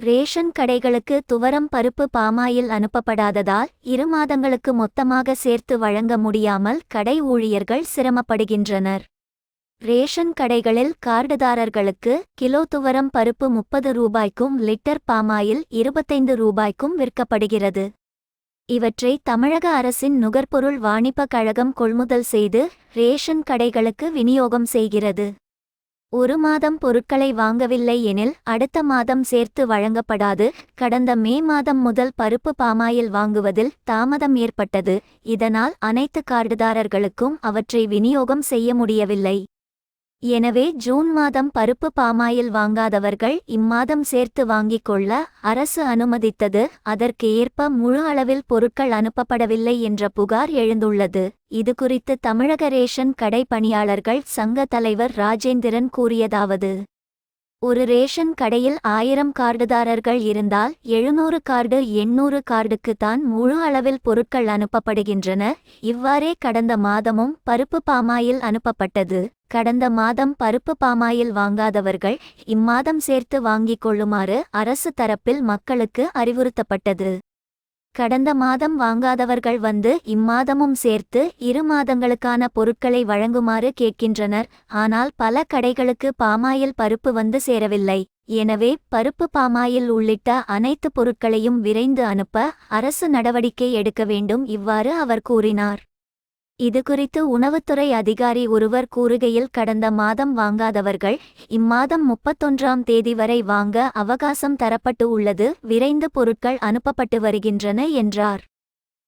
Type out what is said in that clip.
Ration கடைகளுக்கு துவரம் பருப்பு பாமாயில் அனுப்பப்படாததால் இரு மாதங்களுக்கு மொத்தமாக சேர்த்து வழங்க முடியாமல் கடை ஊழியர்கள் சிரமப்படுகின்றனர். ரேஷன் கடைகளில் கார்டுதாரர்களுக்கு கிலோ துவரம் பருப்பு முப்பது ரூபாய்க்கும் லிட்டர் பாமாயில் இருபத்தைந்து ரூபாய்க்கும் விற்கப்படுகிறது. இவற்றை தமிழக அரசின் நுகர்பொருள் வாணிப கழகம் கொள்முதல் செய்து ரேஷன் கடைகளுக்கு விநியோகம் செய்கிறது. ஒரு மாதம் பொருட்களை வாங்கவில்லை எனில் அடுத்த மாதம் சேர்த்து வழங்கப்படாது. கடந்த மே மாதம் முதல் பருப்பு பாமாயில் வாங்குவதில் தாமதம் ஏற்பட்டது. இதனால் அனைத்து கார்டுதாரர்களுக்கும் அவற்றை விநியோகம் செய்ய முடியவில்லை. எனவே ஜூன் மாதம் பருப்பு பாமாயில் வாங்காதவர்கள் இம்மாதம் சேர்த்து வாங்கிக் கொள்ள அரசு அனுமதித்தது. அதற்கு ஏற்ப முழு அளவில் பொருட்கள் அனுப்பப்படவில்லை என்ற புகார் எழுந்துள்ளது. இதுகுறித்து தமிழக ரேஷன் கடை பணியாளர்கள் சங்க தலைவர் ராஜேந்திரன் கூறியதாவது ஒரு ரேஷன் கடையில் ஆயிரம் கார்டுதாரர்கள் இருந்தால் எழுநூறு கார்டு எண்ணூறு கார்டுக்கு தான் முழு அளவில் பொருட்கள் அனுப்பப்படுகின்றன. இவ்வாறே கடந்த மாதமும் பருப்பு பாமாயில் அனுப்பப்பட்டது. கடந்த மாதம் பருப்பு பாமாயில் வாங்காதவர்கள் இம்மாதம் சேர்த்து வாங்கிக் கொள்ளுமாறு அரசு தரப்பில் மக்களுக்கு அறிவுறுத்தப்பட்டது. கடந்த மாதம் வாங்காதவர்கள் வந்து இம்மாதமும் சேர்த்து இரு மாதங்களுக்கான பொருட்களை வழங்குமாறு கேட்கின்றனர். ஆனால் பல கடைகளுக்கு பாமாயில் பருப்பு வந்து சேரவில்லை. எனவே பருப்பு பாமாயில் உள்ளிட்ட அனைத்து பொருட்களையும் விரைந்து அனுப்ப அரசு நடவடிக்கை எடுக்க வேண்டும். இவ்வாறு அவர் கூறினார். இதுகுறித்து உணவுத்துறை அதிகாரி ஒருவர் கூறுகையில் கடந்த மாதம் வாங்காதவர்கள் இம்மாதம் முப்பத்தொன்றாம் தேதி வரை வாங்க அவகாசம் தரப்பட்டு உள்ளது விரைந்து பொருட்கள் அனுப்பப்பட்டு வருகின்றன என்றார்.